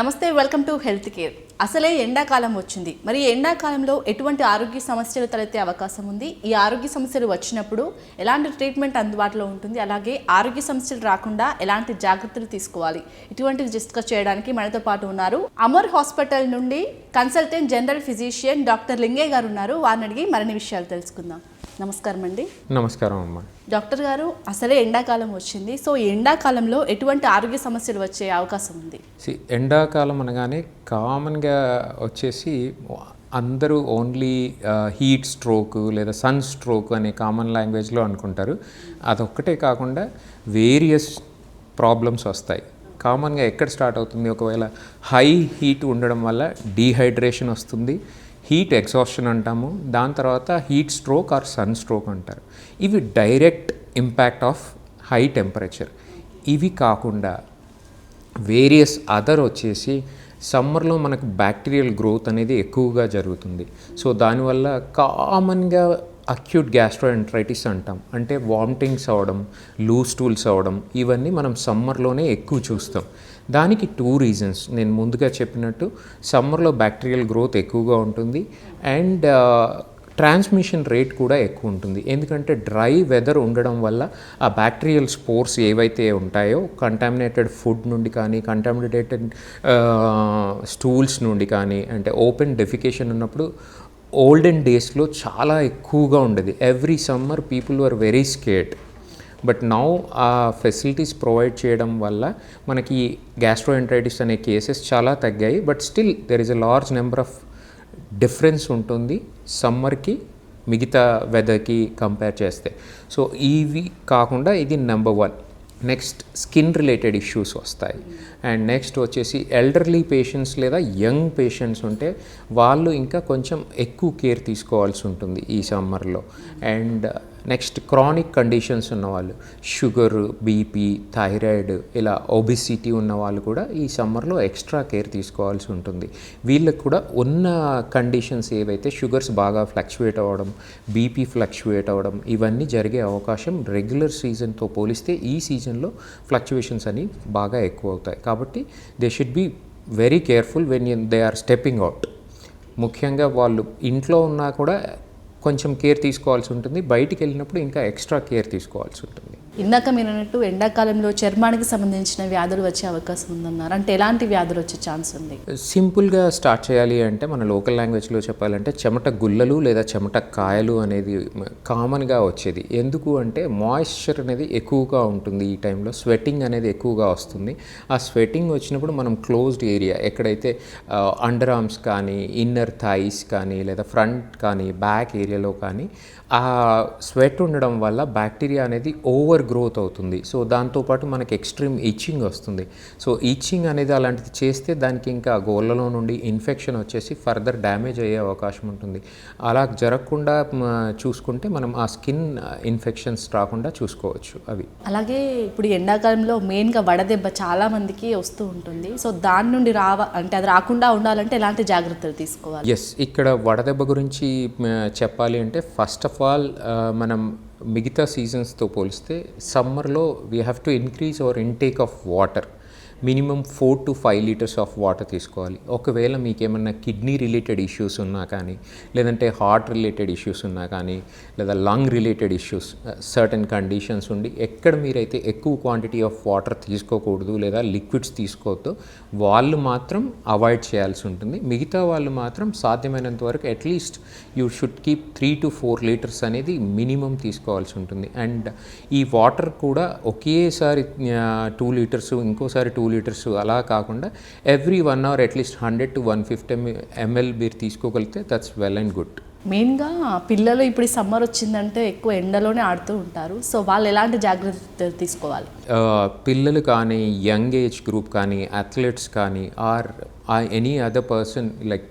నమస్తే welcome to health care. అసలే ఎండాకాలం వచ్చింది. మరి ఎండాకాలంలో ఎటువంటి ఆరోగ్య సమస్యలు తలెత్తే అవకాశం ఉంది? ఈ ఆరోగ్య సమస్యలు వచ్చినప్పుడు ఎలాంటి ట్రీట్మెంట్ అందుబాటులో ఉంటుంది? అలాగే ఆరోగ్య సమస్యలు రాకుండా ఎలాంటి జాగ్రత్తలు తీసుకోవాలి? ఇటువంటివి డిస్కస్ చేయడానికి మనతో పాటు ఉన్నారు. అమర్ హాస్పిటల్ నుండి consultant general physician doctor Linge గారు ఉన్నారు. వారిని అడిగి మరిన్ని విషయాలు తెలుసుకుందాం. నమస్కారం అండి నమస్కారం అమ్మ. డాక్టర్ గారు అసలే ఎండాకాలం వచ్చింది. సో ఎండాకాలంలో ఎటువంటి ఆరోగ్య సమస్యలు వచ్చే అవకాశం ఉంది? ఎండాకాలం అనగానే కామన్గా వచ్చేసి అందరూ ఓన్లీ హీట్ స్ట్రోక్ లేదా సన్ స్ట్రోక్ అనే కామన్ లాంగ్వేజ్లో అనుకుంటారు. అదొక్కటే కాకుండా వేరియస్ ప్రాబ్లమ్స్ వస్తాయి. కామన్గా ఎక్కడ స్టార్ట్ అవుతుంది? ఒకవేళ హై హీట్ ఉండడం వల్ల డీహైడ్రేషన్ వస్తుంది. హీట్ ఎగ్జాస్షన్ అంటాము. దాని తర్వాత heat stroke or sun stroke అంటారు. ఇవి direct impact of high temperature. ఇవి కాకుండా వేరియస్ అదర్ వచ్చేసి సమ్మర్లో మనకు బ్యాక్టీరియల్ గ్రోత్ అనేది ఎక్కువగా జరుగుతుంది. సో దానివల్ల కామన్గా అక్యూట్ గ్యాస్ట్రోఎంట్రైటిస్ అంటాం. అంటే వామిటింగ్స్ అవ్వడం లూజ్ టూల్స్ అవ్వడం ఇవన్నీ మనం సమ్మర్లోనే ఎక్కువ చూస్తాం. దానికి టూ రీజన్స్ నేను ముందుగా చెప్పినట్టు సమ్మర్లో బ్యాక్టీరియల్ గ్రోత్ ఎక్కువగా ఉంటుంది అండ్ ట్రాన్స్మిషన్ రేట్ కూడా ఎక్కువ ఉంటుంది. ఎందుకంటే డ్రై వెదర్ ఉండడం వల్ల ఆ బ్యాక్టీరియల్ స్పోర్స్ ఏవైతే ఉంటాయో కంటామినేటెడ్ ఫుడ్ నుండి కానీ కంటామినేటెడ్ స్టూల్స్ uh, నుండి కానీ అంటే ఓపెన్ డెఫికేషన్ ఉన్నప్పుడు ఓల్డెన్ డేస్లో చాలా ఎక్కువగా ఉండేది. Every summer people are very skate but now ఆ ఫెసిలిటీస్ ప్రొవైడ్ చేయడం వల్ల మనకి గ్యాస్ట్రోఎంట్రైటిస్ అనే కేసెస్ చాలా తగ్గాయి. But still there is a large number of difference ఉంటుంది సమ్మర్కి మిగతా వెదర్కి కంపేర్ చేస్తే. సో ఇవి కాకుండా ఇది number one next skin related issues వస్తాయి. అండ్ నెక్స్ట్ వచ్చేసి ఎల్డర్లీ పేషెంట్స్ లేదా యంగ్ పేషెంట్స్ ఉంటే వాళ్ళు ఇంకా కొంచెం ఎక్కువ కేర్ తీసుకోవాల్సి ఉంటుంది ఈ సమ్మర్లో అండ్ నెక్స్ట్ క్రానిక్ కండిషన్స్ ఉన్నవాళ్ళు షుగర్ బీపీ థైరాయిడ్ ఇలా ఒబిసిటీ ఉన్న వాళ్ళు కూడా ఈ సమ్మర్లో ఎక్స్ట్రా కేర్ తీసుకోవాల్సి ఉంటుంది. వీళ్ళకి కూడా ఉన్న కండిషన్స్ ఏవైతే షుగర్స్ బాగా ఫ్లక్చువేట్ అవ్వడం బీపీ ఫ్లక్చువేట్ అవ్వడం ఇవన్నీ జరిగే అవకాశం రెగ్యులర్ సీజన్తో పోలిస్తే ఈ సీజన్లో ఫ్లక్చువేషన్స్ అని బాగా ఎక్కువ అవుతాయి కాబట్టి they should be very careful when they are stepping out ముఖ్యంగా వాళ్ళు ఇంట్లో ఉన్నా కూడా కొంచెం కేర్ తీసుకోవాల్సి ఉంటుంది. బయటికి వెళ్ళినప్పుడు ఇంకా ఎక్స్ట్రా కేర్ తీసుకోవాల్సి ఉంటుంది. ఇందాక మీరు అన్నట్టు ఎండాకాలంలో చర్మానికి సంబంధించిన వ్యాధులు వచ్చే అవకాశం ఉందన్నారు. అంటే ఎలాంటి వ్యాధులు వచ్చే ఛాన్స్ ఉంది? సింపుల్గా స్టార్ట్ చేయాలి అంటే మన లోకల్ లాంగ్వేజ్లో చెప్పాలంటే చెమట గుల్లలు లేదా చెమట కాయలు అనేది కామన్గా వచ్చేది. ఎందుకు అంటే మాయిశ్చర్ అనేది ఎక్కువగా ఉంటుంది ఈ టైంలో. స్వెట్టింగ్ అనేది ఎక్కువగా వస్తుంది. ఆ స్వెట్టింగ్ వచ్చినప్పుడు మనం క్లోజ్డ్ ఏరియా ఎక్కడైతే అండర్ ఆర్మ్స్ కానీ ఇన్నర్ థైస్ కానీ లేదా ఫ్రంట్ కానీ బ్యాక్ ఏరియాలో కానీ ఆ స్వెట్ ఉండడం వల్ల బ్యాక్టీరియా అనేది ఓవర్ గ్రోత్ అవుతుంది. సో దాంతోపాటు మనకి ఎక్స్ట్రీమ్ ఇచ్చింగ్ వస్తుంది. సో ఇచ్చింగ్ అనేది అలాంటిది చేస్తే దానికి ఇంకా గోళ్ళలో నుండి ఇన్ఫెక్షన్ వచ్చేసి ఫర్దర్ డ్యామేజ్ అయ్యే అవకాశం ఉంటుంది. అలా జరగకుండా చూసుకుంటే మనం ఆ స్కిన్ ఇన్ఫెక్షన్స్ రాకుండా చూసుకోవచ్చు అవి. అలాగే ఇప్పుడు ఎండాకాలంలో మెయిన్గా వడదెబ్బ చాలా మందికి వస్తూ ఉంటుంది. సో దాని నుండి రావ అంటే అది రాకుండా ఉండాలంటే ఎలాంటి జాగ్రత్తలు తీసుకోవాలి? ఎస్ ఇక్కడ వడదెబ్బ గురించి చెప్పాలి అంటే ఫస్ట్ ఆఫ్ ఆల్ మనం మిగతా సీజన్స్తో పోలిస్తే సమ్మర్లో we have to increase our intake of water minimum four to five litres of water తీసుకోవాలి. ఒకవేళ మీకు ఏమన్నా కిడ్నీ రిలేటెడ్ ఇష్యూస్ ఉన్నా కానీ లేదంటే హార్ట్ రిలేటెడ్ ఇష్యూస్ ఉన్నా కానీ లేదా lung related issues certain conditions ఉండి ఎక్కడ మీరైతే ఎక్కువ క్వాంటిటీ ఆఫ్ వాటర్ తీసుకోకూడదు లేదా లిక్విడ్స్ తీసుకోవద్దు వాళ్ళు మాత్రం అవాయిడ్ చేయాల్సి ఉంటుంది. మిగతా వాళ్ళు మాత్రం సాధ్యమైనంత వరకు at least you should keep three to four litres అనేది మినిమం తీసుకోవాల్సి ఉంటుంది. అండ్ ఈ వాటర్ కూడా ఒకేసారి uh, టూ లీటర్స్ ఇంకోసారి టూ లీటర్స్ అలా కాకుండా every one hour at least hundred to one fifty ML మీరు తీసుకోగలిగితే దట్స్ వెల్ అండ్ గుడ్. మెయిన్గా పిల్లలు ఇప్పుడు సమ్మర్ వచ్చిందంటే ఎక్కువ ఎండలోనే ఆడుతూ ఉంటారు. సో వాళ్ళు ఎలాంటి జాగ్రత్తలు తీసుకోవాలి? పిల్లలు కానీ యంగ్ ఏజ్ గ్రూప్ కానీ అథ్లెట్స్ కానీ or any other person like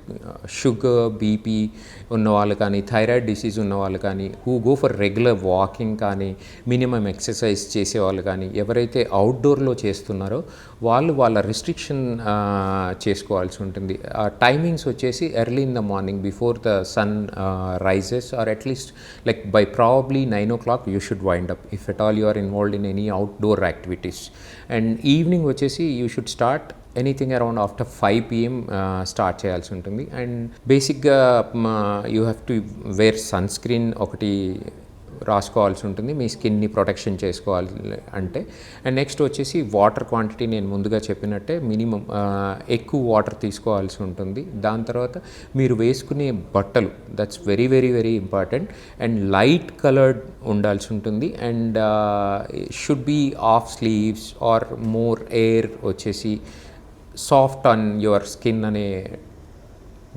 sugar BP ఉన్న వాళ్ళు కానీ థైరాయిడ్ డిసీజ్ ఉన్న వాళ్ళు కానీ who go for regular walking కానీ మినిమం ఎక్సర్సైజ్ చేసేవాళ్ళు కానీ ఎవరైతే అవుట్డోర్లో చేస్తున్నారో వాళ్ళు వాళ్ళ రిస్ట్రిక్షన్ చేసుకోవాల్సి ఉంటుంది. ఆ టైమింగ్స్ వచ్చేసి early in the morning before the sun rises or at least like by probably nine o'clock you should wind up if at all you are involved in any outdoor activities and evening వచ్చేసి you should start anything around after five PM start చేయాల్సి ఉంటుంది. And బేసిక్గా you have to wear sunscreen ఒకటి రాసుకోవాల్సి ఉంటుంది. మీ స్కిన్ని protection చేసుకోవాలి అంటే. అండ్ నెక్స్ట్ వచ్చేసి వాటర్ క్వాంటిటీ నేను ముందుగా చెప్పినట్టే మినిమం ఎక్కువ వాటర్ తీసుకోవాల్సి ఉంటుంది. దాని తర్వాత మీరు వేసుకునే బట్టలు that's very very very important and light coloured ఉండాల్సి ఉంటుంది. And should be half sleeves or more air వచ్చేసి సాఫ్ట్ ఆన్ యువర్ స్కిన్ అనే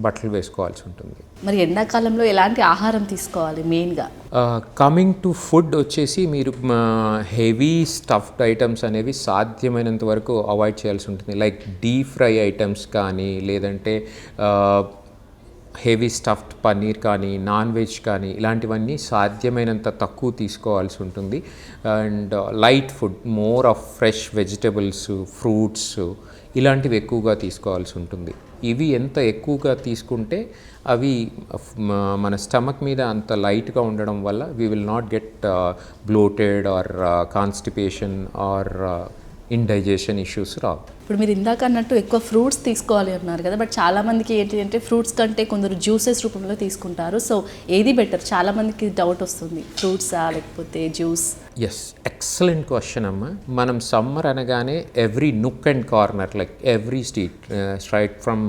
బట్టలు వేసుకోవాల్సి ఉంటుంది. మరి ఎండాకాలంలో ఎలాంటి ఆహారం తీసుకోవాలి మెయిన్గా? కమింగ్ టు ఫుడ్ వచ్చేసి మీరు హెవీ స్టఫ్డ్ ఐటమ్స్ అనేవి సాధ్యమైనంత వరకు అవాయిడ్ చేయాల్సి ఉంటుంది. లైక్ డీప్ ఫ్రై ఐటమ్స్ కానీ లేదంటే హెవీ స్టఫ్డ్ పన్నీర్ కానీ నాన్ వెజ్ కానీ ఇలాంటివన్నీ సాధ్యమైనంత తక్కువ తీసుకోవాల్సి ఉంటుంది. And light food more of fresh vegetables fruits ఇలాంటివి ఎక్కువగా తీసుకోవాల్సి ఉంటుంది. ఇవి ఎంత ఎక్కువగా తీసుకుంటే అవి మన స్టమక్ మీద అంత లైట్గా ఉండడం వల్ల we will not get bloated or constipation or indigestion issues రావు. ఇప్పుడు మీరు ఇందాక అన్నట్టు ఎక్కువ ఫ్రూట్స్ తీసుకోవాలి అన్నారు కదా బట్ చాలామందికి ఏంటి అంటే ఫ్రూట్స్ కంటే కొందరు జ్యూసెస్ రూపంలో తీసుకుంటారు. సో ఏది బెటర్? చాలామందికి డౌట్ వస్తుంది. ఫ్రూట్సా లేకపోతే జ్యూస్? ఎస్ ఎక్సలెంట్ క్వశ్చన్ అమ్మ. మనం సమ్మర్ అనగానే every nook and corner like every street straight from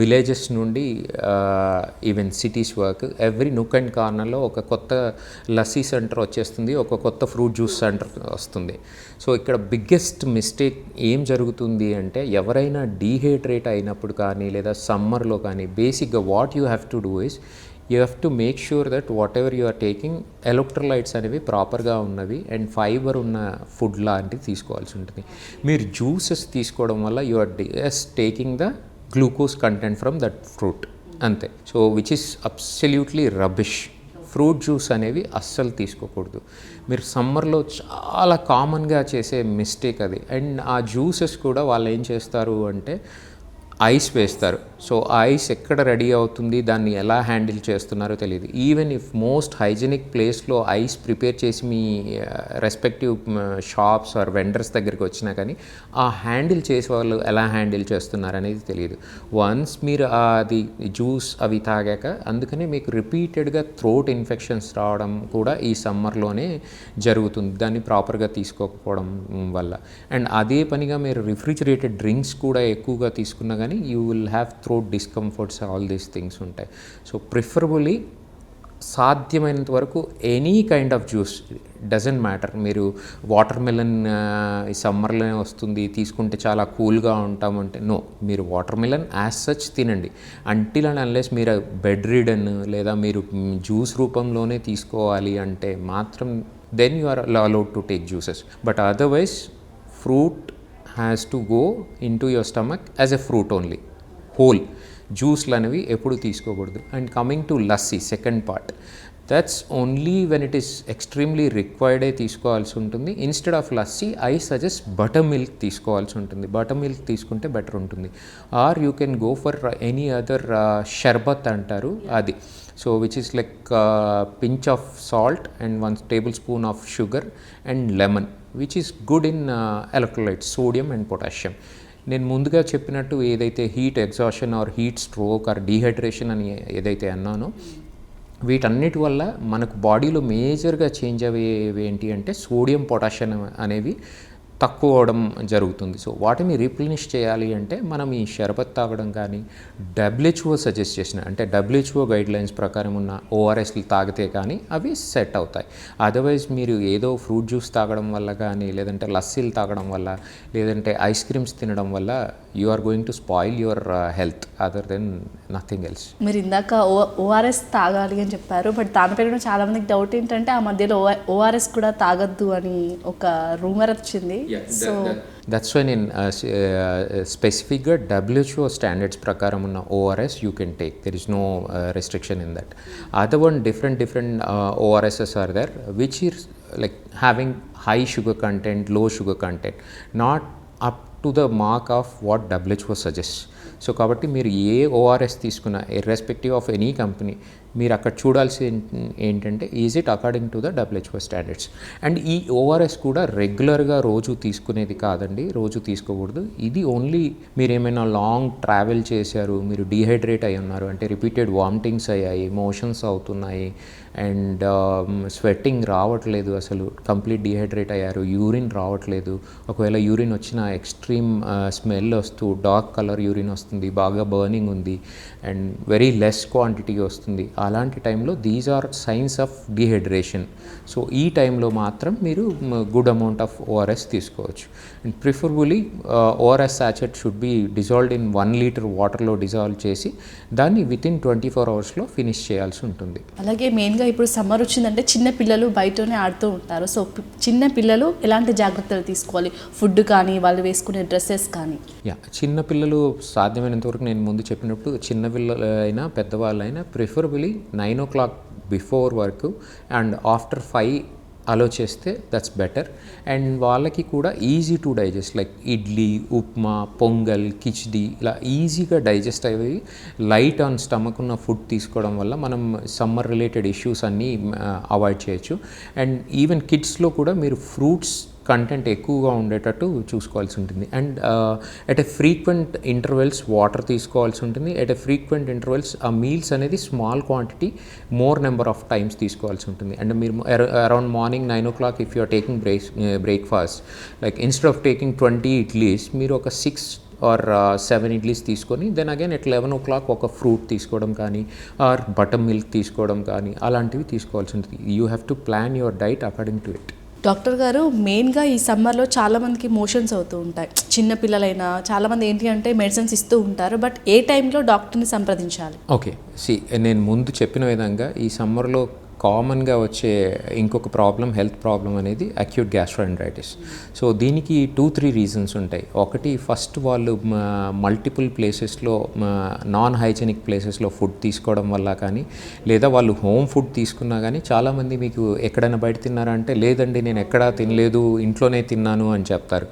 villages నుండి even cities work every nook and కార్నర్లో ఒక కొత్త లస్సీ సెంటర్ వచ్చేస్తుంది ఒక కొత్త ఫ్రూట్ జ్యూస్ సెంటర్ వస్తుంది. సో ఇక్కడ బిగ్గెస్ట్ మిస్టేక్ ఏం జరుగుతుంది అంటే ఎవరైనా డీహైడ్రేట్ అయినప్పుడు కానీ లేదా సమ్మర్లో కానీ బేసిక్గా what you have to do is you have to make sure that whatever you are taking electrolytes అనేవి ప్రాపర్గా ఉన్నవి అండ్ ఫైబర్ ఉన్న ఫుడ్ లాంటివి తీసుకోవాల్సి ఉంటుంది. మీరు జ్యూసెస్ తీసుకోవడం వల్ల you are just taking the glucose content from that fruit. అంతే. So which is absolutely rubbish fruit juice అనేవి అస్సలు తీసుకోకూడదు. మీరు సమ్మర్లో చాలా కామన్గా చేసే మిస్టేక్ అది. అండ్ ఆ జ్యూసెస్ కూడా వాళ్ళు ఏం చేస్తారు అంటే ఐస్ వేస్తారు. సో ఐస్ ఎక్కడ రెడీ అవుతుంది? దాన్ని ఎలా హ్యాండిల్ చేస్తున్నారో తెలియదు ఈవెన్ ఇఫ్ మోస్ట్ హైజెనిక్ ప్లేస్లో ఐస్ ప్రిపేర్ చేసి మీ రెస్పెక్టివ్ షాప్స్ ఆర్ వెండర్స్ దగ్గరికి వచ్చినా కానీ ఆ హ్యాండిల్ చేసే వాళ్ళు ఎలా హ్యాండిల్ చేస్తున్నారు అనేది తెలియదు వన్స్ మీరు అది జ్యూస్ అవి తాగాక అందుకనే మీకు రిపీటెడ్గా థ్రోట్ ఇన్ఫెక్షన్స్ రావడం కూడా ఈ సమ్మర్లోనే జరుగుతుంది. దాన్ని ప్రాపర్గా తీసుకోకపోవడం వల్ల. అండ్ అదే పనిగా మీరు రిఫ్రిజిరేటెడ్ డ్రింక్స్ కూడా ఎక్కువగా తీసుకున్నా కానీ you will have throat discomforts all these things ఉంటాయి. సో ప్రిఫరబులీ సాధ్యమైనంత వరకు any kind of juice doesn't matter మీరు వాటర్ మెలన్ uh, ఈ సమ్మర్లోనే వస్తుంది తీసుకుంటే చాలా కూల్గా ఉంటామంటే నో మీరు వాటర్ మెలన్ యాజ్ సచ్ తినండి. అంటిల్ అండ్ అన్లెస్ మీరు బెడ్ రీడన్ లేదా మీరు జ్యూస్ రూపంలోనే తీసుకోవాలి అంటే మాత్రం then you are allowed to take juices but otherwise fruit has to go into your stomach as a fruit only whole జ్యూస్లు అనేవి ఎప్పుడు తీసుకోకూడదు. And coming to lassi second part that's only when it is extremely రిక్వైర్డే తీసుకోవాల్సి ఉంటుంది. Instead of lassi I suggest buttermilk తీసుకోవాల్సి ఉంటుంది. Butter milk తీసుకుంటే better ఉంటుంది. Or you can go for any other sharbat అంటారు అది. So which is like pinch of salt and one tablespoon of sugar and lemon which is good in electrolytes sodium and potassium నేను ముందుగా చెప్పినట్టు ఏదైతే heat exhaustion or heat stroke or dehydration అని ఏదైతే అన్నానో వీటన్నిటి వల్ల మనకు బాడీలో మేజర్గా చేంజ్ అయ్యేవి ఏంటి అంటే సోడియం పొటాషియం అనేవి తక్కువ అవడం జరుగుతుంది. సో వాటిని రీప్లినిష్ చేయాలి అంటే మనం ఈ షర్బత్ తాగడం కానీ డబ్ల్యూహెచ్ఓ సజెస్ట్ చేసిన అంటే డబ్ల్యూహెచ్ఓ గైడ్ లైన్స్ ప్రకారం ఉన్న ఓఆర్ఎస్లు తాగితే కానీ అవి సెట్ అవుతాయి. అదర్వైజ్ మీరు ఏదో ఫ్రూట్ జ్యూస్ తాగడం వల్ల కానీ లేదంటే లస్సీలు తాగడం వల్ల లేదంటే ఐస్ క్రీమ్స్ తినడం వల్ల you are going to spoil your health other than nothing else మీరు ఇందాక ఓ ఓఆర్ఎస్ తాగాలి అని చెప్పారు బట్ దానిపై కూడా చాలా మందికి డౌట్ ఏంటంటే ఆ మధ్యలో ఓఆర్ఎస్ కూడా తాగద్దు అని ఒక రూమర్ వచ్చింది. సో దట్స్ వై నేను స్పెసిఫిక్గా డబ్ల్యూహెచ్ఓ స్టాండర్డ్స్ ప్రకారం ఉన్న ORS you can take there is no restriction in that other one different different ORSs are there which is like having high sugar కంటెంట్లో sugar content not up to the mark of what WHO suggest so కాబట్టి మీరు ఏ ORS తీసుకున్నా irrespective of any company మీరు అక్కడ చూడాల్సి ఏంటంటే is it according to the WHO standards and ఈ ORS కూడా రెగ్యులర్గా రోజు తీసుకునేది కాదండి రోజు తీసుకోకూడదు. ఇది ఓన్లీ మీరు ఏమైనా లాంగ్ ట్రావెల్ చేశారు మీరు డిహైడ్రేట్ అయి ఉన్నారు అంటే రిపీటెడ్ వామిటింగ్స్ అయ్యాయి మోషన్స్ అవుతున్నాయి అండ్ స్వెట్టింగ్ um, రావట్లేదు అసలు కంప్లీట్ డిహైడ్రేట్ అయ్యారు యూరిన్ రావట్లేదు. ఒకవేళ యూరిన్ వచ్చిన ఎక్స్ట్రీమ్ స్మెల్ వస్తూ డార్క్ కలర్ యూరిన్ వస్తుంది బాగా బర్నింగ్ ఉంది అండ్ వెరీ లెస్ క్వాంటిటీ వస్తుంది. అలాంటి టైంలో these are signs of dehydration so ఈ టైంలో మాత్రం మీరు గుడ్ అమౌంట్ ఆఫ్ ఓఆర్ఎస్ తీసుకోవచ్చు. And preferably ORS sachet should be dissolved in one litre వాటర్లో డిజాల్వ్ చేసి దాన్ని విత్ ఇన్ ట్వంటీ ఫోర్ అవర్స్లో ఫినిష్ చేయాల్సి ఉంటుంది. అలాగే మెయిన్గా ఇప్పుడు సమ్మర్ వచ్చిందంటే చిన్న పిల్లలు బయటనే ఆడుతూ ఉంటారు. సో చిన్న పిల్లలు ఎలాంటి జాగ్రత్తలు తీసుకోవాలి? ఫుడ్ కానీ వాళ్ళు వేసుకునే డ్రెస్సెస్ కానీ? యా చిన్న పిల్లలు సాధ్యమైనంత వరకు నేను ముందు చెప్పినప్పుడు చిన్న పిల్లలు అయినా పెద్దవాళ్ళైనా preferably nine o'clock before వరకు అండ్ ఆఫ్టర్ ఫైవ్ అలో చేస్తే దట్స్ బెటర్. అండ్ వాళ్ళకి కూడా easy to digest like idli upma pongal khichdi ఇలా ఈజీగా డైజెస్ట్ అయ్యి లైట్ ఆన్ స్టమక్ ఉన్న ఫుడ్ తీసుకోవడం వల్ల మనం సమ్మర్ రిలేటెడ్ ఇష్యూస్ అన్నీ అవాయిడ్ చేయొచ్చు. అండ్ ఈవెన్ కిడ్స్లో కూడా మీరు ఫ్రూట్స్ కంటెంట్ ఎక్కువగా ఉండేటట్టు చూసుకోవాల్సి ఉంటుంది. And at a frequent intervals water తీసుకోవాల్సి ఉంటుంది. ఎట్ ఎ ఫ్రీక్వెంట్ ఇంటర్వెల్స్ ఆ మీల్స్ అనేది small quantity more number of times తీసుకోవాల్సి ఉంటుంది. అండ్ మీరు around morning nine o'clock if you're taking break breakfast like instead of taking twenty idlis మీరు ఒక six or seven idlis తీసుకొని then again at eleven o'clock ఒక fruit తీసుకోవడం కానీ or butter milk తీసుకోవడం కానీ అలాంటివి తీసుకోవాల్సి ఉంటుంది. You have to plan your diet according to it doctor గారు మెయిన్గా ఈ సమ్మర్లో చాలామందికి మోషన్స్ అవుతూ ఉంటాయి. చిన్న పిల్లలైనా చాలామంది ఏంటి అంటే మెడిసిన్స్ ఇస్తూ ఉంటారు. బట్ ఏ టైంలో డాక్టర్ని సంప్రదించాలి? ఓకే. సి నేను ముందు చెప్పిన విధంగా ఈ సమ్మర్లో కామన్గా వచ్చే ఇంకొక ప్రాబ్లం హెల్త్ ప్రాబ్లం అనేది అక్యూట్ గ్యాస్ట్రోఎండ్రైటిస్ సో దీనికి టూ త్రీ రీజన్స్ ఉంటాయి. ఒకటి ఫస్ట్ వాళ్ళు మల్టిపుల్ ప్లేసెస్లో నాన్ హైజెనిక్ ప్లేసెస్లో ఫుడ్ తీసుకోవడం వల్ల కానీ లేదా వాళ్ళు హోమ్ ఫుడ్ తీసుకున్నా కానీ చాలామంది మీకు ఎక్కడైనా బయట తిన్నారా అంటే లేదండి నేను ఎక్కడా తినలేదు ఇంట్లోనే తిన్నాను అని చెప్తారు.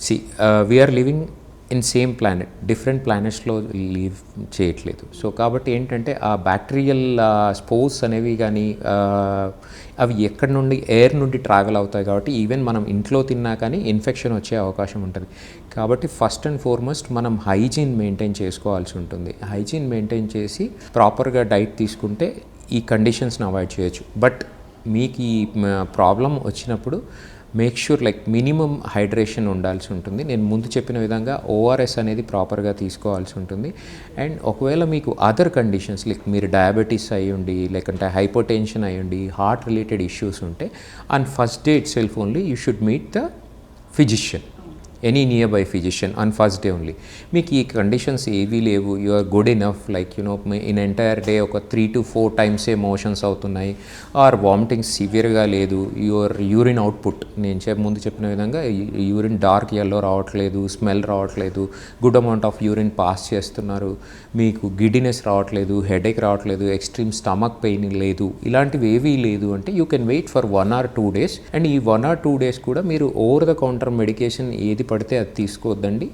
See we're living in same planet different ప్లానెట్స్లో live చేయట్లేదు. సో కాబట్టి ఏంటంటే ఆ బ్యాక్టీరియల్ స్పోర్స్ అనేవి కానీ అవి ఎక్కడి నుండి ఎయిర్ నుండి ట్రావెల్ అవుతాయి కాబట్టి ఈవెన్ మనం ఇంట్లో తిన్నా కానీ ఇన్ఫెక్షన్ వచ్చే అవకాశం ఉంటుంది. కాబట్టి ఫస్ట్ అండ్ ఫార్మోస్ట్ మనం హైజీన్ మెయింటైన్ చేసుకోవాల్సి ఉంటుంది. హైజీన్ మెయింటైన్ చేసి ప్రాపర్గా డైట్ తీసుకుంటే ఈ కండిషన్స్ని అవాయిడ్ చేయొచ్చు. బట్ మీకు ఈ ప్రాబ్లం వచ్చినప్పుడు make sure like minimum hydration ఉండాల్సి ఉంటుంది. నేను ముందు చెప్పిన విధంగా ఓఆర్ఎస్ అనేది ప్రాపర్గా తీసుకోవాల్సి ఉంటుంది. అండ్ ఒకవేళ మీకు అదర్ కండిషన్స్ లైక్ మీరు డయాబెటీస్ అయి లేకుంటే హైపోటెన్షన్ అయ్యుండి హార్ట్ రిలేటెడ్ ఇష్యూస్ ఉంటే and first day itself only you should meet the physician any nearby physician on first day only మీకు ఈ కండిషన్స్ ఏవీ లేవు. You are good enough like you know in entire day ఒక three to four times ఏ motions అవుతున్నాయి. Or vomiting సివియర్గా లేదు. Your urine output నేను చెప్ ముందు చెప్పిన విధంగా యూరిన్ డార్క్ ఎల్లో రావట్లేదు స్మెల్ రావట్లేదు good amount of urine pass చేస్తున్నారు. మీకు గిడినెస్ రావట్లేదు హెడేక్ రావట్లేదు ఎక్స్ట్రీమ్ స్టమక్ పెయిన్ లేదు. ఇలాంటివి ఏవీ లేదు అంటే you can wait for one or two days and ఈ వన్ ఆర్ టూ డేస్ కూడా మీరు ఓవర్ ద కౌంటర్ మెడికేషన్ ఏది పడితే అది తీసుకోవద్దండి.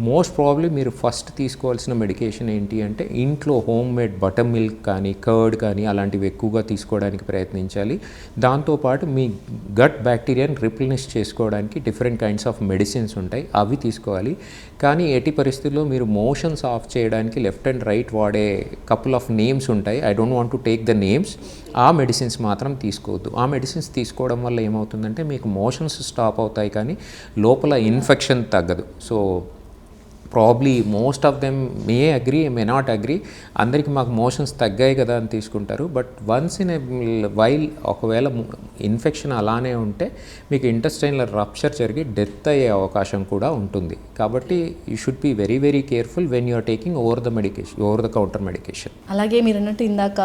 మోస్ట్ ప్రాబ్లీ మీరు ఫస్ట్ తీసుకోవాల్సిన మెడికేషన్ ఏంటి అంటే ఇంట్లో హోమ్ మేడ్ బటర్ మిల్క్ కానీ కర్డ్ కానీ అలాంటివి ఎక్కువగా తీసుకోవడానికి ప్రయత్నించాలి. దాంతోపాటు మీ గట్ బ్యాక్టీరియాని రిప్లినిష్ చేసుకోవడానికి డిఫరెంట్ కైండ్స్ ఆఫ్ మెడిసిన్స్ ఉంటాయి. అవి తీసుకోవాలి. కానీ ఎట్టి పరిస్థితుల్లో మీరు మోషన్స్ ఆఫ్ చేయడానికి లెఫ్ట్ అండ్ రైట్ వాడే కపుల్ ఆఫ్ నేమ్స్ ఉంటాయి. I don't want to take the names ఆ మెడిసిన్స్ మాత్రం తీసుకోవద్దు. ఆ మెడిసిన్స్ తీసుకోవడం వల్ల ఏమవుతుందంటే మీకు మోషన్స్ స్టాప్ అవుతాయి కానీ లోపల ఇన్ఫెక్షన్ తగ్గదు. So probably most of them may agree may not agree అందరికి మాకు మోషన్స్ తగ్గాయి కదా అని తీసుకుంటారు. బట్ వన్స్ ఇన్ వైల్ ఒకవేళ ఇన్ఫెక్షన్ అలానే ఉంటే మీకు ఇంటెస్టైన్ల రప్చర్ జరిగి డెత్ అయ్యే అవకాశం కూడా ఉంటుంది. కాబట్టి you should be very very careful when you're taking over the medication over the counter medication అలాగే మీరు అన్నట్టు ఇందాక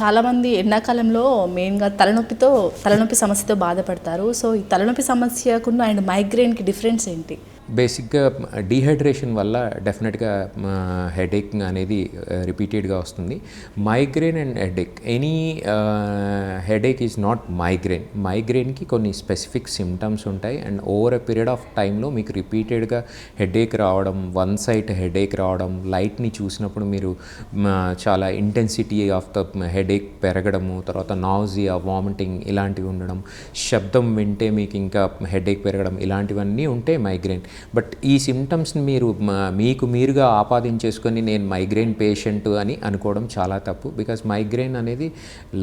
చాలామంది ఎండాకాలంలో మెయిన్గా తలనొప్పితో తలనొప్పి సమస్యతో బాధపడతారు. సో ఈ తలనొప్పి సమస్యకున్న అండ్ మైగ్రేన్కి డిఫరెన్స్ ఏంటి? బేసిక్గా డీహైడ్రేషన్ వల్ల డెఫినెట్గా హెడేక్ అనేది రిపీటెడ్గా వస్తుంది. Migraine and headache. Any headache is not migraine. మైగ్రేన్కి కొన్ని స్పెసిఫిక్ సిమ్టమ్స్ ఉంటాయి. And over a period of టైంలో మీకు రిపీటెడ్గా హెడేక్ రావడం వన్ సైడ్ హెడేక్ రావడం లైట్ని చూసినప్పుడు మీరు చాలా ఇంటెన్సిటీ ఆఫ్ ద హెడేక్ పెరగడము తర్వాత నాజియా వామిటింగ్ ఇలాంటివి ఉండడం శబ్దం వింటే మీకు ఇంకా హెడేక్ పెరగడం ఇలాంటివన్నీ ఉంటే మైగ్రేన్. బట్ ఈ సిమ్టమ్స్ని మీరు మీకు మీరుగా ఆపాదించేసుకొని నేను మైగ్రేన్ పేషెంట్ అని అనుకోవడం చాలా తప్పు. బికాస్ మైగ్రేన్ అనేది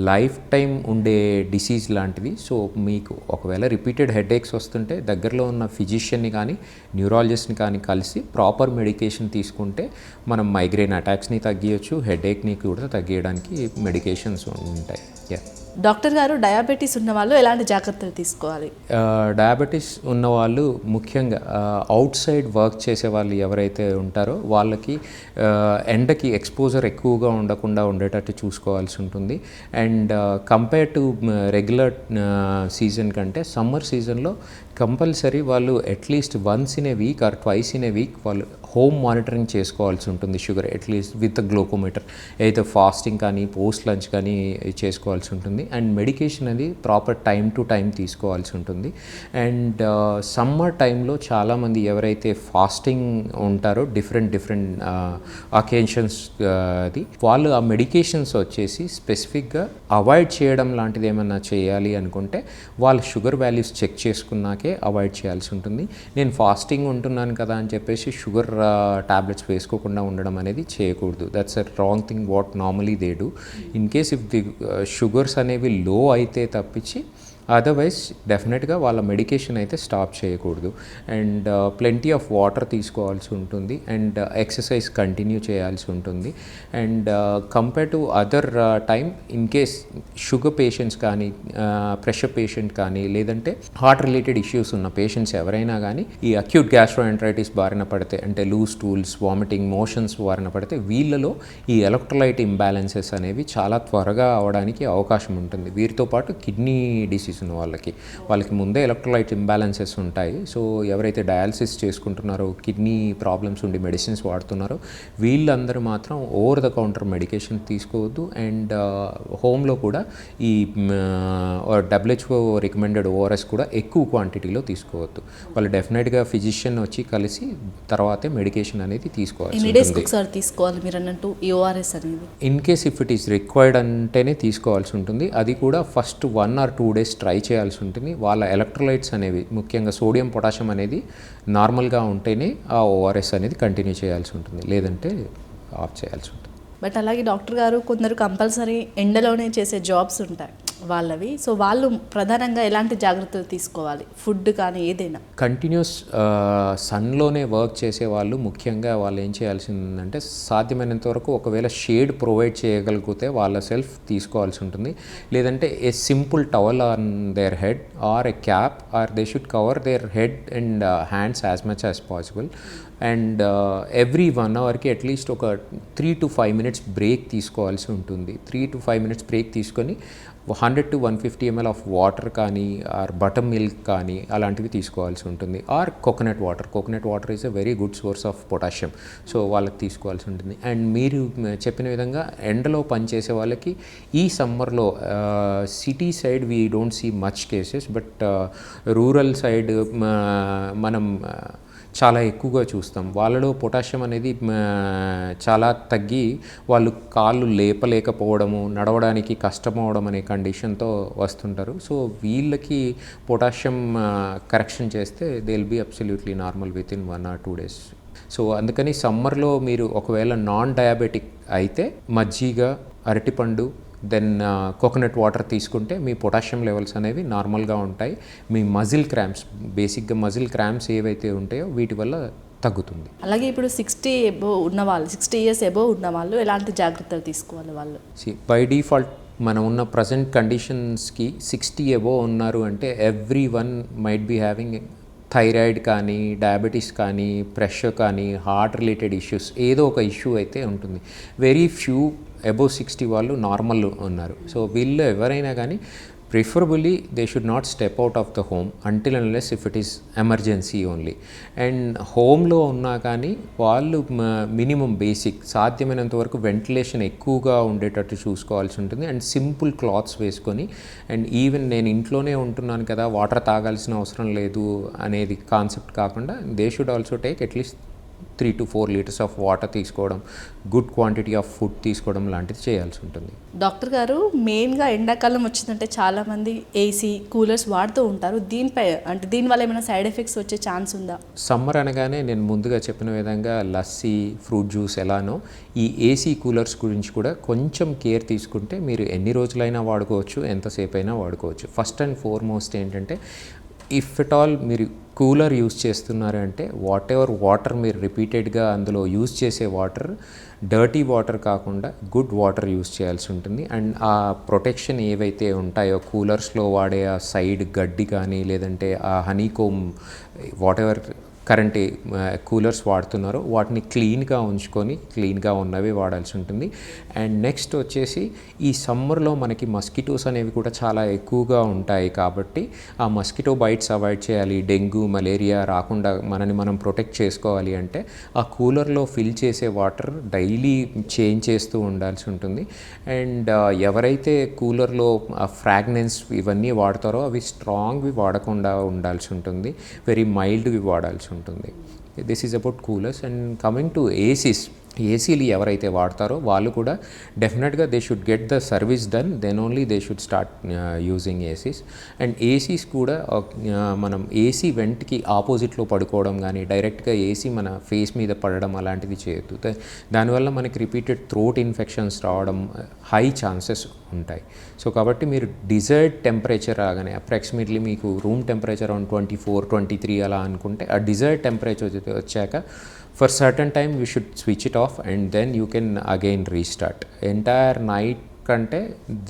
లైఫ్ టైం ఉండే డిసీజ్ లాంటిది. సో మీకు ఒకవేళ రిపీటెడ్ హెడేక్స్ వస్తుంటే దగ్గరలో ఉన్న ఫిజిషియన్ని కానీ న్యూరాలజిస్ట్ని కానీ కలిసి ప్రాపర్ మెడికేషన్ తీసుకుంటే మనం మైగ్రేన్ అటాక్స్ని తగ్గించచ్చు హెడేక్ని కూడా తగ్గియడానికి మెడికేషన్స్ ఉంటాయి. యా డాక్టర్ గారు డయాబెటీస్ ఉన్న వాళ్ళు ఎలాంటి జాగ్రత్తలు తీసుకోవాలి? డయాబెటీస్ ఉన్న వాళ్ళు ముఖ్యంగా అవుట్ సైడ్ వర్క్ చేసే వాళ్ళు ఎవరైతే ఉంటారో వాళ్ళకి ఎండకి ఎక్స్పోజర్ ఎక్కువగా ఉండకుండా ఉండేటట్టు చూసుకోవాల్సి ఉంటుంది. And compare to regular season కంటే సమ్మర్ సీజన్లో కంపల్సరీ వాళ్ళు at least once in a week or twice in a week వాళ్ళు హోమ్ మానిటరింగ్ చేసుకోవాల్సి ఉంటుంది షుగర్ అట్లీస్ట్ విత్ గ్లోకోమీటర్ అయితే ఫాస్టింగ్ కానీ పోస్ట్ లంచ్ కానీ చేసుకోవాల్సి ఉంటుంది. అండ్ మెడికేషన్ అది ప్రాపర్ టైం టు టైం తీసుకోవాల్సి ఉంటుంది. అండ్ సమ్మర్ టైంలో చాలామంది ఎవరైతే ఫాస్టింగ్ ఉంటారో డిఫరెంట్ డిఫరెంట్ అకేషన్స్ అది వాళ్ళు ఆ మెడికేషన్స్ వచ్చేసి స్పెసిఫిక్గా అవాయిడ్ చేయడం లాంటిది ఏమన్నా చేయాలి అనుకుంటే వాళ్ళ షుగర్ వాల్యూస్ చెక్ చేసుకున్నాకే అవాయిడ్ చేయాల్సి ఉంటుంది. నేను ఫాస్టింగ్ ఉంటున్నాను కదా అని చెప్పేసి షుగర్ టాబ్లెట్స్ uh, వేసుకోకుండా ఉండడం అనేది చేయకూడదు. That's a wrong thing what normally they do in case if the sugars అనేవి లో అయితే తప్పించి అదర్వైజ్ డెఫినెట్గా వాళ్ళ మెడికేషన్ అయితే స్టాప్ చేయకూడదు. అండ్ ప్లెంటీ ఆఫ్ వాటర్ తీసుకోవాల్సి ఉంటుంది. అండ్ ఎక్సర్సైజ్ కంటిన్యూ చేయాల్సి ఉంటుంది. And compare to other time in case sugar patients కానీ uh, ప్రెషర్ పేషెంట్ కానీ లేదంటే హార్ట్ రిలేటెడ్ ఇష్యూస్ ఉన్న పేషెంట్స్ ఎవరైనా కానీ ఈ అక్యూట్ గ్యాస్ట్రోఎంట్రైటిస్ బారిన పడితే అంటే లూజ్ టూల్స్ వామిటింగ్ మోషన్స్ బారిన పడితే వీళ్ళలో ఈ ఎలక్ట్రోలైట్ ఇంబ్యాలెన్సెస్ అనేవి చాలా త్వరగా అవడానికి అవకాశం ఉంటుంది. వీరితో పాటు కిడ్నీ డిసీజ్ ఉన్న వాళ్ళకి. వాళ్ళకి ముందే ఎలక్ట్రోలైట్ ఇంబ్యాలెన్సెస్ ఉంటాయి. సో ఎవరైతే డయాలసిస్ చేసుకుంటున్నారో కిడ్నీ ప్రాబ్లమ్స్ ఉండి మెడిసిన్స్ వాడుతున్నారో వీళ్ళందరూ మాత్రం ఓవర్ ద కౌంటర్ మెడికేషన్ తీసుకోవద్దు. అండ్ హోమ్లో కూడా ఈ డబ్ల్యూహెచ్ఓ రికమెండెడ్ ఓఆర్ఎస్ కూడా ఎక్కువ క్వాంటిటీలో తీసుకోవద్దు. వాళ్ళు డెఫినెట్గా ఫిజిషియన్ వచ్చి కలిసి తర్వాతే మెడికేషన్ అనేది ఒకసారి తీసుకోవాలి మీరు అన్నట్టు అనేది? In case if it is required అంటేనే తీసుకోవాల్సి ఉంటుంది. అది కూడా first one or two days try చేయాల్సి ఉంటుంది వాళ్ళ ఎలక్ట్రోలైట్స్ అనేవి ముఖ్యంగా సోడియం పొటాషియం అనేది నార్మల్గా ఉంటేనే ఆ ఓఆర్ఎస్ అనేది కంటిన్యూ చేయాల్సి ఉంటుంది. లేదంటే ఆఫ్ చేయాల్సి ఉంటుంది. బట్ అలాగే డాక్టర్ గారు కొందరు కంపల్సరీ ఎండలోనే చేసే జాబ్స్ ఉంటాయి. వాళ్ళవి. సో వాళ్ళు ప్రధానంగా ఎలాంటి జాగ్రత్తలు తీసుకోవాలి? ఫుడ్ కానీ ఏదైనా. కంటిన్యూస్ సన్లోనే వర్క్ చేసే వాళ్ళు ముఖ్యంగా వాళ్ళు ఏం చేయాల్సిందంటే సాధ్యమైనంత వరకు ఒకవేళ షేడ్ ప్రొవైడ్ చేయగలిగితే వాళ్ళ సెల్ఫ్ తీసుకోవాల్సి ఉంటుంది. లేదంటే a simple towel on their head or a cap or they should cover their head and hands as much as possible. And every one అవర్కి at least ఒక three to five minutes break తీసుకోవాల్సి ఉంటుంది. Three to five minutes break తీసుకొని hundred to one fifty ml of water కానీ or butter milk కానీ అలాంటివి తీసుకోవాల్సి ఉంటుంది. Or coconut water. Coconut water is a very good source of potassium so వాళ్ళకి తీసుకోవాల్సి ఉంటుంది. అండ్ మీరు చెప్పిన విధంగా ఎండలో పనిచేసే వాళ్ళకి ఈ సమ్మర్లో city side we don't see much cases but rural side మనం చాలా ఎక్కువగా చూస్తాం. వాళ్ళలో పొటాషియం అనేది చాలా తగ్గి వాళ్ళు కాళ్ళు లేపలేకపోవడము నడవడానికి కష్టమవడం అనే కండిషన్తో వస్తుంటారు. సో వీళ్ళకి పొటాషియం కరెక్షన్ చేస్తే they will be absolutely normal within one or two days so అందుకని సమ్మర్లో మీరు ఒకవేళ నాన్ డయాబెటిక్ అయితే మజ్జిగ అరటిపండు దెన్ కోకోనట్ వాటర్ తీసుకుంటే మీ పొటాషియం లెవెల్స్ అనేవి నార్మల్గా ఉంటాయి. మీ మజిల్ క్రాంప్స్ బేసిక్గా మజిల్ క్రాంప్స్ ఏవైతే ఉంటాయో వీటి వల్ల తగ్గుతుంది. అలాగే ఇప్పుడు సిక్స్టీ ఎబో ఉన్న వాళ్ళు సిక్స్టీ ఇయర్స్ ఎబో ఉన్న వాళ్ళు ఎలాంటి జాగ్రత్తలు తీసుకోవాలి వాళ్ళు? బై డిఫాల్ట్ మనం ఉన్న ప్రజెంట్ కండిషన్స్కి సిక్స్టీ ఎబో ఉన్నారు అంటే every one might be having thyroid కానీ డయాబెటీస్ కానీ ప్రెషర్ కానీ హార్ట్ రిలేటెడ్ ఇష్యూస్ ఏదో ఒక ఇష్యూ అయితే ఉంటుంది. వెరీ ఫ్యూ అబోవ్ సిక్స్టీ వాళ్ళు నార్మల్ ఉన్నారు. సో వీళ్ళు ఎవరైనా కానీ preferably they should not step out of the home until unless if it is emergency only and హోమ్లో ఉన్నా కానీ వాళ్ళు మినిమం బేసిక్ సాధ్యమైనంత వరకు వెంటిలేషన్ ఎక్కువగా ఉండేటట్టు చూసుకోవాల్సి ఉంటుంది. అండ్ సింపుల్ క్లాత్స్ వేసుకొని అండ్ ఈవెన్ నేను ఇంట్లోనే ఉంటున్నాను కదా వాటర్ తాగాల్సిన అవసరం లేదు అనేది కాన్సెప్ట్ కాకుండా they should also take at least three to four litres of water తీసుకోవడం గుడ్ క్వాంటిటీ ఆఫ్ ఫుడ్ తీసుకోవడం లాంటిది చేయాల్సి ఉంటుంది. డాక్టర్ గారు మెయిన్గా ఎండాకాలం వచ్చిందంటే చాలామంది ఏసీ కూలర్స్ వాడుతూ ఉంటారు. దీనిపై అంటే దీనివల్ల ఏమైనా సైడ్ ఎఫెక్ట్స్ వచ్చే ఛాన్స్ ఉందా? సమ్మర్ అనగానే నేను ముందుగా చెప్పిన విధంగా లస్సీ ఫ్రూట్ జ్యూస్ ఎలానో ఈ ఏసీ కూలర్స్ గురించి కూడా కొంచెం కేర్ తీసుకుంటే మీరు ఎన్ని రోజులైనా వాడుకోవచ్చు ఎంతసేపు అయినా వాడుకోవచ్చు. ఫస్ట్ అండ్ ఫార్మోస్ట్ ఏంటంటే ఇఫ్ ఎట్ ఆల్ మీరు కూలర్ యూస్ చేస్తున్నారు అంటే వాట్ ఎవర్ వాటర్ మీరు రిపీటెడ్గా అందులో యూస్ చేసే వాటర్ డర్టీ వాటర్ కాకుండా గుడ్ వాటర్ యూస్ చేయాల్సి ఉంటుంది. అండ్ ఆ ప్రొటెక్షన్ ఏవైతే ఉంటాయో కూలర్స్లో వాడే ఆ సైడ్ గడ్డి కానీ లేదంటే ఆ honeycomb whatever current coolers వాడుతున్నారో వాటిని క్లీన్గా ఉంచుకొని క్లీన్గా ఉన్నవి వాడాల్సి ఉంటుంది. అండ్ నెక్స్ట్ వచ్చేసి ఈ సమ్మర్లో మనకి మస్కిటోస్ అనేవి కూడా చాలా ఎక్కువగా ఉంటాయి కాబట్టి ఆ మస్కిటో బైట్స్ అవాయిడ్ చేయాలి. డెంగ్యూ మలేరియా రాకుండా మనని మనం ప్రొటెక్ట్ చేసుకోవాలి అంటే ఆ కూలర్లో ఫిల్ చేసే వాటర్ డైలీ చేంజ్ చేస్తూ ఉండాల్సి ఉంటుంది. అండ్ ఎవరైతే కూలర్లో ఫ్రాగ్నెన్స్ ఇవన్నీ వాడతారో అవి స్ట్రాంగ్వి వాడకుండా ఉండాల్సి ఉంటుంది. వెరీ మైల్డ్వి వాడాల్సి ఉంటుంది. this is about coolers and coming to ACs ఏసీలు ఎవరైతే వాడతారో వాళ్ళు కూడా డెఫినెట్గా they should get the service done then only they should start using ACs and ACs కూడా uh, మనం ఏసీ వెంట్కి ఆపోజిట్లో పడుకోవడం కానీ డైరెక్ట్గా ఏసీ మన ఫేస్ మీద పడడం అలాంటిది చేయొద్దు. దానివల్ల మనకి రిపీటెడ్ థ్రోట్ ఇన్ఫెక్షన్స్ రావడం uh, హై ఛాన్సెస్ ఉంటాయి. సో కాబట్టి మీరు డిజైర్డ్ టెంపరేచర్ రాగానే అప్రాక్సిమేట్లీ మీకు room temperature around twenty four twenty three అలా అనుకుంటే ఆ డిజైర్డ్ టెంపరేచర్ వచ్చాక for certain time you should switch it off and then you can again restart entire night కంటే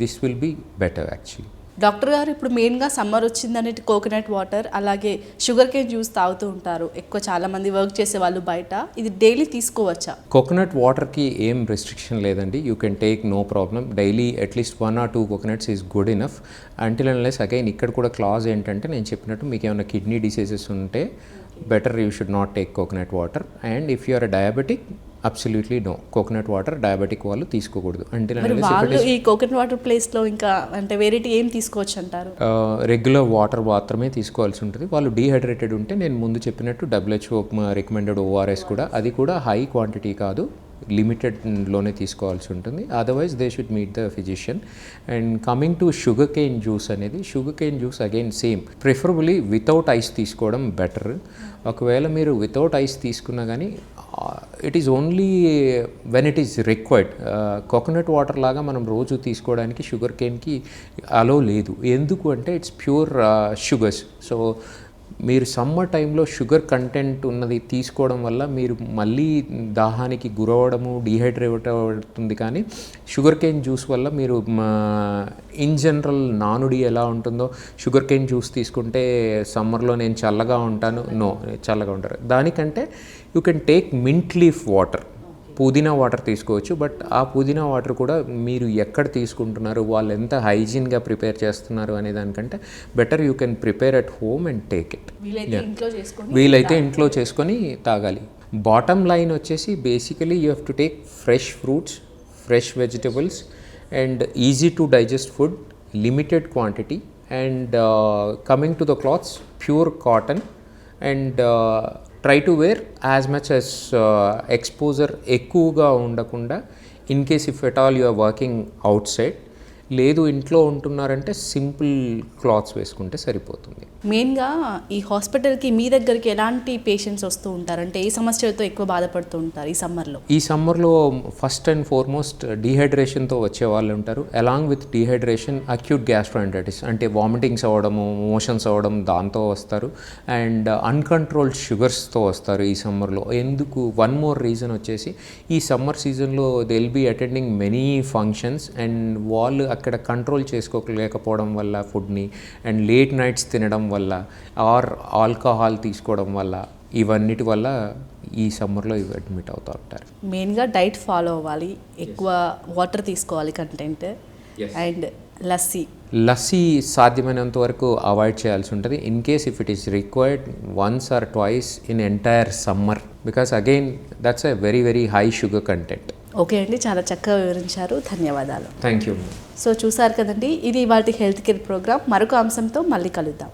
this will be better actually doctor గారు ఇప్పుడు మెయిన్గా summer వచ్చిందని coconut water అలాగే షుగర్ కేన్ జ్యూస్ తాగుతూ ఉంటారు. ఎక్కువ చాలామంది వర్క్ చేసే వాళ్ళు బయట. ఇది డైలీ తీసుకోవచ్చా? కోకోనట్ వాటర్కి ఏం రెస్ట్రిక్షన్ లేదండి. You can take no problem daily at least one or two coconuts is good enough until unless again ఇక్కడ కూడా క్లాజ్ ఏంటంటే నేను చెప్పినట్టు మీకు ఏమైనా కిడ్నీ డిసీజెస్ ఉంటే better you should not take coconut water and if you are diabetic absolutely no coconut water diabetic వాళ్ళు తీసుకోకూడదు. వాళ్ళు ఈ కోకోనట్ వాటర్ ప్లేస్లో ఇంకా అంటే వెరైటీ ఏం తీసుకోవచ్చు అంటారు? రెగ్యులర్ వాటర్ మాత్రమే తీసుకోవాల్సి ఉంటుంది. వాళ్ళు డీహైడ్రేటెడ్ ఉంటే నేను ముందు చెప్పినట్టు డబ్ల్యూహెచ్ఓ రికమెండెడ్ ఓఆర్ఎస్ కూడా. అది కూడా హై క్వాంటిటీ కాదు. లిమిటెడ్లోనే తీసుకోవాల్సి ఉంటుంది. Otherwise they should meet the physician and coming to sugar cane juice అనేది sugar cane juice again same preferably without ice తీసుకోవడం బెటర్ ఒకవేళ మీరు వితౌట్ ఐస్ తీసుకున్నా కానీ it is only when it is required coconut water లాగా మనం రోజు తీసుకోవడానికి షుగర్ కేన్కి అలో లేదు. ఎందుకు అంటే ఇట్స్ ప్యూర్ షుగర్స్ సో మీరు సమ్మర్ టైంలో షుగర్ కంటెంట్ ఉన్నది తీసుకోవడం వల్ల మీరు మళ్ళీ దాహానికి గురవడము డిహైడ్రేట్ అవుతుంది. కానీ షుగర్ కేన్ జ్యూస్ వల్ల మీరు ఇన్ జనరల్ నానుడి ఎలా ఉంటుందో షుగర్ కేన్ జ్యూస్ తీసుకుంటే సమ్మర్లో నేను చల్లగా ఉంటాను. నో చల్లగా ఉంటారు. దానికంటే you can take mint leaf water. పుదీనా వాటర్ తీసుకోవచ్చు బట్ ఆ పుదీనా వాటర్ కూడా మీరు ఎక్కడ తీసుకుంటున్నారు వాళ్ళు ఎంత హైజీన్గా ప్రిపేర్ చేస్తున్నారు అనే దానికంటే better you can prepare at home and take it. వీలైతే ఇంట్లో చేసుకొని తాగాలి. బాటమ్ లైన్ వచ్చేసి basically you have to take fresh fruits fresh vegetables and easy to digest food limited quantity and coming to the clothes pure cotton and try to wear as much as exposure uh, ఎక్కువగా ఉండకుండా in case if at all you are working outside లేదు ఇంట్లో ఉంటున్నారంటే simple clothes వేసుకుంటే సరిపోతుంది. మెయిన్గా ఈ హాస్పిటల్కి మీ దగ్గరికి ఎలాంటి పేషెంట్స్ వస్తూ ఉంటారు? అంటే ఏ సమస్యలతో ఎక్కువ బాధపడుతూ ఉంటారు ఈ సమ్మర్లో? ఈ సమ్మర్లో ఫస్ట్ అండ్ ఫార్మోస్ట్ డీహైడ్రేషన్తో వచ్చే వాళ్ళు ఉంటారు. Along with dehydration acute gastroenteritis అంటే వామిటింగ్స్ అవ్వడము మోషన్స్ అవ్వడం దాంతో వస్తారు. అండ్ అన్కంట్రోల్డ్ షుగర్స్తో వస్తారు ఈ సమ్మర్లో. ఎందుకు? వన్ మోర్ రీజన్ వచ్చేసి ఈ సమ్మర్ సీజన్లో they will be attending many functions and వాళ్ళు అక్కడ కంట్రోల్ చేసుకోలేకపోవడం వల్ల ఫుడ్ని అండ్ లేట్ నైట్స్ తినడం వల్ల ఆర్ ఆల్కహాల్ తీసుకోవడం వల్ల ఇవన్నిటి వల్ల ఈ సమ్మర్లో ఇవి అడ్మిట్ అవుతూ ఉంటారు. మెయిన్గా డైట్ ఫాలో అవ్వాలి. ఎక్కువ వాటర్ తీసుకోవాలి కంటెంట్. అండ్ లస్సీ. లస్సీ సాధ్యమైనంత వరకు అవాయిడ్ చేయాల్సి ఉంటుంది. In case if it is required once or twice in entire summer. Because again that's a very very high sugar content. Okay అండి చాలా చక్కగా వివరించారు. ధన్యవాదాలు. థ్యాంక్ యూ సో చూసారు కదండి ఇది ఇవాళ హెల్త్ కేర్ ప్రోగ్రామ్. మరొక అంశంతో మళ్ళీ కలుద్దాం.